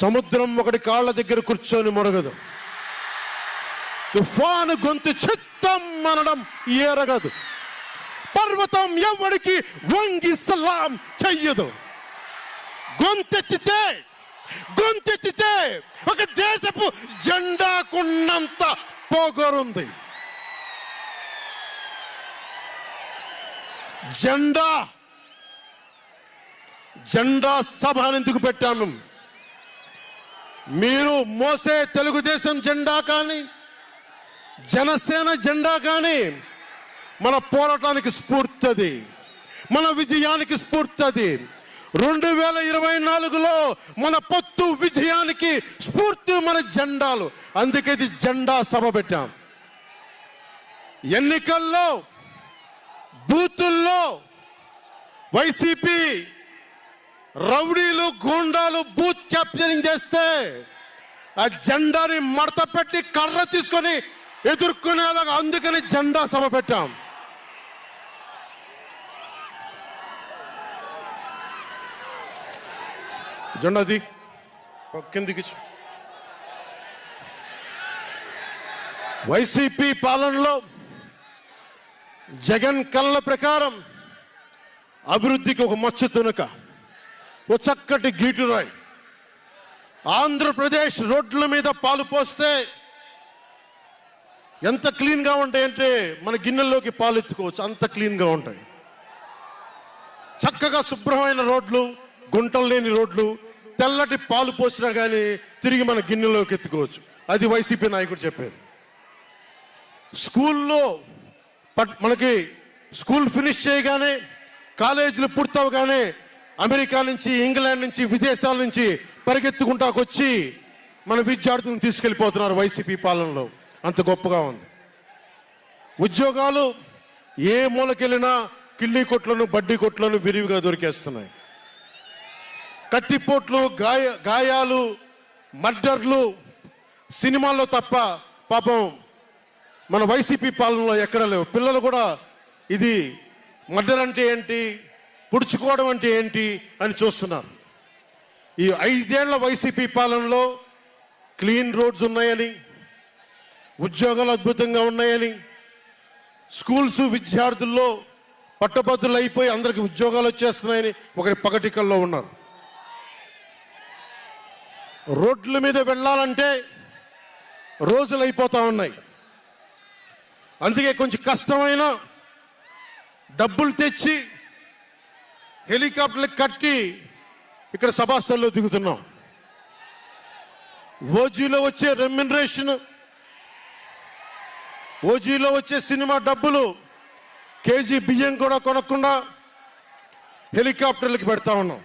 సముద్రం ఒకటి కాళ్ళ దగ్గర కూర్చొని మొరగదు. తుఫాను గొంతు చిత్తం అనడం ఎరగదు పర్వతం ఎవడికి వంగి సలాం చెయ్యదు. గొంతెత్తితే గొంతెత్తితే ఒక దేశపు జెండాకున్నంత పొగరుంది. జెండా జెండా సభ ఎందుకు పెట్టాను? మీరు మోసే తెలుగుదేశం జెండా కానీ జనసేన జెండా కానీ మన పోరాటానికి స్ఫూర్తది మన విజయానికి స్ఫూర్తది. రెండు వేల ఇరవై నాలుగులో మన పొత్తు విజయానికి స్ఫూర్తి మన జెండాలు. అందుకే ఇది జెండా సభ పెట్టాం. ఎన్నికల్లో బూతుల్లో వైసీపీ రౌడీలు గూండాలు బూత్ క్యాప్చరింగ్ చేస్తే ఆ జెండాని మడత పెట్టి కర్ర తీసుకొని ఎదుర్కొనేలాగా అందుకని జెండా సభ పెట్టాం. జెండాది కిందికి వైసీపీ పాలనలో జగన్ కళ్ళ ప్రకారం అభివృద్ధికి ఒక మచ్చు తునక. ఓ చక్కటి గీటురాయి ఆంధ్రప్రదేశ్ రోడ్ల మీద పాలు పోస్తే ఎంత క్లీన్గా ఉంటాయంటే మన గిన్నెల్లోకి పాలు ఎత్తుకోవచ్చు అంత క్లీన్గా ఉంటాయి. చక్కగా శుభ్రమైన రోడ్లు గుంటలు లేని రోడ్లు తెల్లటి పాలు పోసినా కానీ తిరిగి మన గిన్నెలోకి ఎత్తుకోవచ్చు. అది వైసీపీ నాయకుడు చెప్పేది. స్కూల్లో పట్- మనకి స్కూల్ ఫినిష్ చేయగానే కాలేజీలు పూర్తవగానే అమెరికా నుంచి ఇంగ్లాండ్ నుంచి విదేశాల నుంచి పరిగెత్తుకుంటాకొచ్చి మన విద్యార్థులను తీసుకెళ్ళిపోతున్నారు వైసీపీ పాలనలో. అంత గొప్పగా ఉంది. ఉద్యోగాలు ఏ మూలకెళ్ళినా కిళ్ళీ కొట్లను బడ్డీ కొట్లను విరివిగా దొరికేస్తున్నాయి. కత్తిపోట్లు గాయ గాయాలు మర్డర్లు సినిమాల్లో తప్ప పాపం మన వైసీపీ పాలనలో ఎక్కడ లేవు. పిల్లలు కూడా ఇది మర్డర్ అంటే ఏంటి పుడుచుకోవడం అంటే ఏంటి అని చూస్తున్నారు. ఈ ఐదేళ్ళ వైసీపీ పాలనలో క్లీన్ రోడ్స్ ఉన్నాయని ఉద్యోగాలు అద్భుతంగా ఉన్నాయని స్కూల్స్ విద్యార్థుల్లో పట్టభద్రులు అయిపోయి అందరికి ఉద్యోగాలు వచ్చేస్తున్నాయని ఒకటి పగటికల్లో ఉన్నారు. రోడ్ల మీద వెళ్ళాలంటే రోజులు అయిపోతూ ఉన్నాయి. అందుకే కొంచెం కష్టమైన డబ్బులు తెచ్చి హెలికాప్టర్లు కట్టి ఇక్కడ సభాస్థల్లో దిగుతున్నాం. ఓజీలో వచ్చే రెమ్యునరేషన్ ఓజీలో వచ్చే సినిమా డబ్బులు కేజీ బియ్యం కూడా కొనకుండా హెలికాప్టర్లకి పెడతా ఉన్నాం.